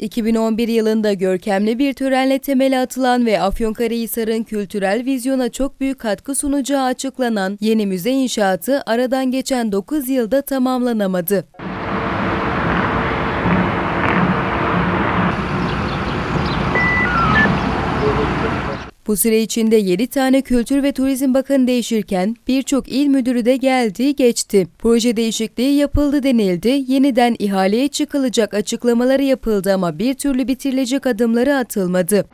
2011 yılında görkemli bir törenle temeli atılan ve Afyonkarahisar'ın kültürel vizyona çok büyük katkı sunacağı açıklanan yeni müze inşaatı aradan geçen 9 yılda tamamlanamadı. Bu süre içinde 7 tane Kültür ve Turizm Bakanı değişirken birçok il müdürü de geldi geçti. Proje değişikliği yapıldı denildi, yeniden ihaleye çıkılacak açıklamaları yapıldı ama bir türlü bitirilecek adımları atılmadı.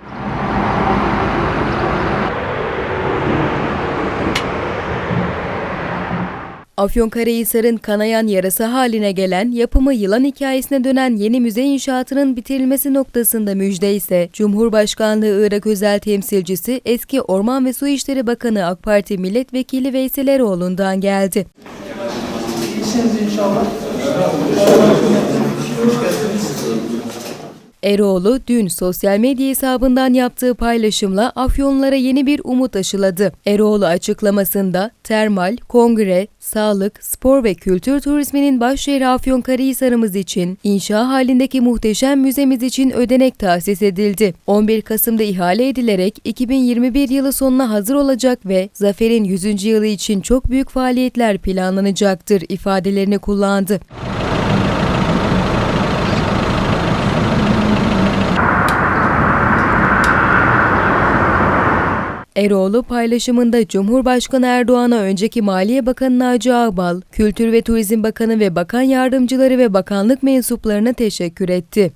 Afyonkarahisar'ın kanayan yarası haline gelen, yapımı yılan hikayesine dönen yeni müze inşaatının bitirilmesi noktasında müjde ise Cumhurbaşkanlığı Irak özel temsilcisi eski Orman ve Su İşleri Bakanı AK Parti Milletvekili Veysel Eroğlu'ndan geldi. İyisiniz inşallah. Eroğlu dün sosyal medya hesabından yaptığı paylaşımla Afyonlara yeni bir umut aşıladı. Eroğlu açıklamasında termal, kongre, sağlık, spor ve kültür turizminin başşehri Afyonkarahisar'ımız için inşa halindeki muhteşem müzemiz için ödenek tahsis edildi. 11 Kasım'da ihale edilerek 2021 yılı sonuna hazır olacak ve zaferin 100. yılı için çok büyük faaliyetler planlanacaktır ifadelerini kullandı. Eroğlu paylaşımında Cumhurbaşkanı Erdoğan'a önceki Maliye Bakanı Naci Ağbal, Kültür ve Turizm Bakanı ve bakan yardımcıları ve bakanlık mensuplarına teşekkür etti.